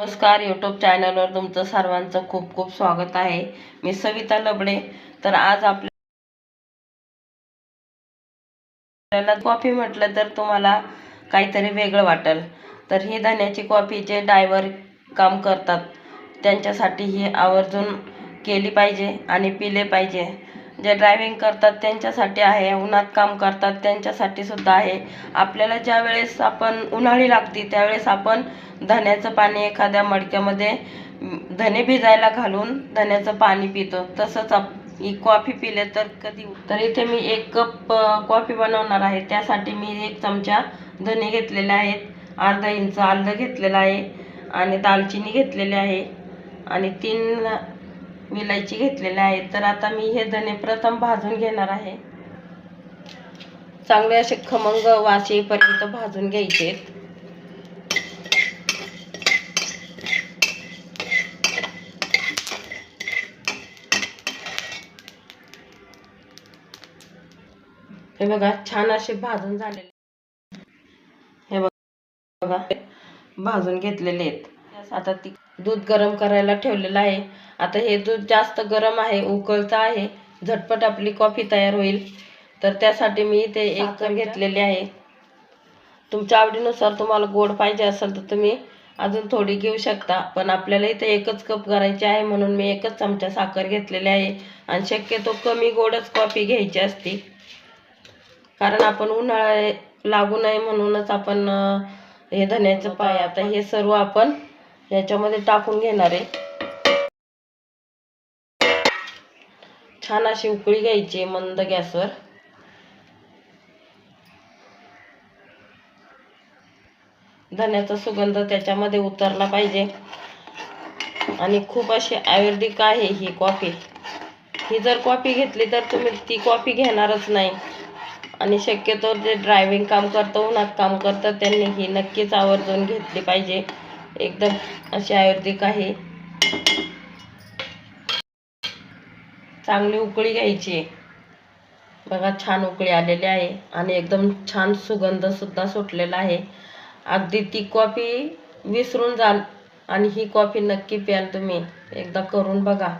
नमस्कार यूट्यूब चॅनलवर तुमचं सर्वांचं खूप खूप स्वागत आहे. मी सविता लबडे. तर आज आपल्याला कॉफी म्हटलं तर तुम्हाला काहीतरी वेगळं वाटेल. तर ही धन्याची कॉफी जे डायव्हर काम करतात त्यांच्यासाठी ही आवर्जून केली पाहिजे आणि पिले पाहिजे. जे ड्रायव्हिंग करतात त्यांच्यासाठी आहे उन्हात काम करतात त्यांच्यासाठी सुद्धा आहे. आपल्याला ज्या वेळेस आपण उन्हाळी लागते त्यावेळेस आपण धन्याचं पाणी एखाद्या मडक्यामध्ये धने भिजायला घालून धन्याचं पाणी पितो. तसंच आप ही कॉफी पिले तर कधी तर इथे मी एक कप कॉफी बनवणार आहे. त्यासाठी मी एक चमचा धने घेतलेले आहेत. अर्धा इंच आलं घेतलेलं आहे आणि दालचिनी घेतलेली आहे. आणि तीन विलायची घेतलेल्या आहेत तर आता मी हे धणे प्रथम भाजून घेणार आहे. चांगले असे खमंग वास येईपर्यंत भाजून घ्यायचे. हे बघा छान असे भाजून झालेले. हे बघा भाजून घेतलेले आहेत. आता ती दूध गरम करायला ठेवलेलं आहे. आता हे दूध जास्त गरम आहे उकळतं आहे. झटपट आपली कॉफी तयार होईल. तर त्यासाठी मी इथे एक कप घेतलेली आहे. तुमच्या आवडीनुसार तुम्हाला गोड पाहिजे असेल तर तुम्ही अजून थोडी घेऊ शकता. पण आपल्याला इथे एकच कप करायची आहे म्हणून मी एकच चमचा साखर घेतलेली आहे. आणि शक्यतो कमी गोडच कॉफी घ्यायची असते. कारण आपण उन्हाळा लागू नये म्हणूनच आपण हे धन्याचं पाय. आता हे सर्व आपण याच्यामध्ये टाकून घेणार आहे. छान अशी उकळी घ्यायची मंद गॅसवर. धन्याचा सुगंध त्याच्यामध्ये उतरला पाहिजे. आणि खूप अशी आयुर्वेदिक आहे ही कॉफी. ही जर कॉफी घेतली तर तुम्ही ती कॉफी घेणारच नाही. आणि शक्यतो जे ड्रायव्हिंग काम करतं उन्हात काम करतं त्यांनी ही नक्कीच आवर्जून घेतली पाहिजे. एकदम अशी आयुर्वेदिक आहे. चांगली उकळी घ्यायची. बघा छान उकळी आलेली आहे आणि एकदम छान सुगंध सुद्धा सुटलेला आहे. अगदी ती कॉफी विसरून जाल आणि ही कॉफी नक्की प्याल तुम्ही. एकदा करून बघा.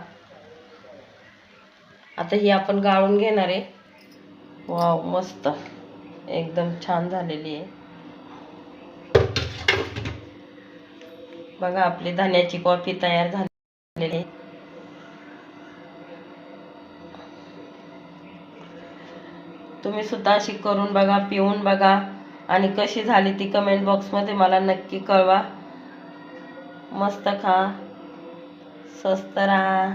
आता ही आपण गाळून घेणार आहे. वाव मस्त. एकदम छान झालेली आहे. बघा आपली धान्याची कॉफी तयार झालेली आहे. तुम्ही सुद्धा अशी करून बघा पिऊन बघा आणि कशी झाली ती कमेंट बॉक्समध्ये मला नक्की कळवा. मस्त खा स्वस्त राहा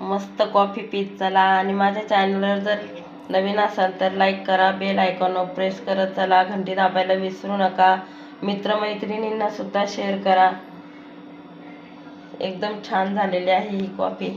मस्त कॉफी पीत चला. आणि माझ्या चॅनलवर जर नवीन असाल तर लाईक करा बेल आयकॉन प्रेस करत चला. घंटी दाबायला विसरू नका. मित्रमैत्रिणींना सुद्धा शेअर करा. एकदम छान झालेली आहे ही कॉफी.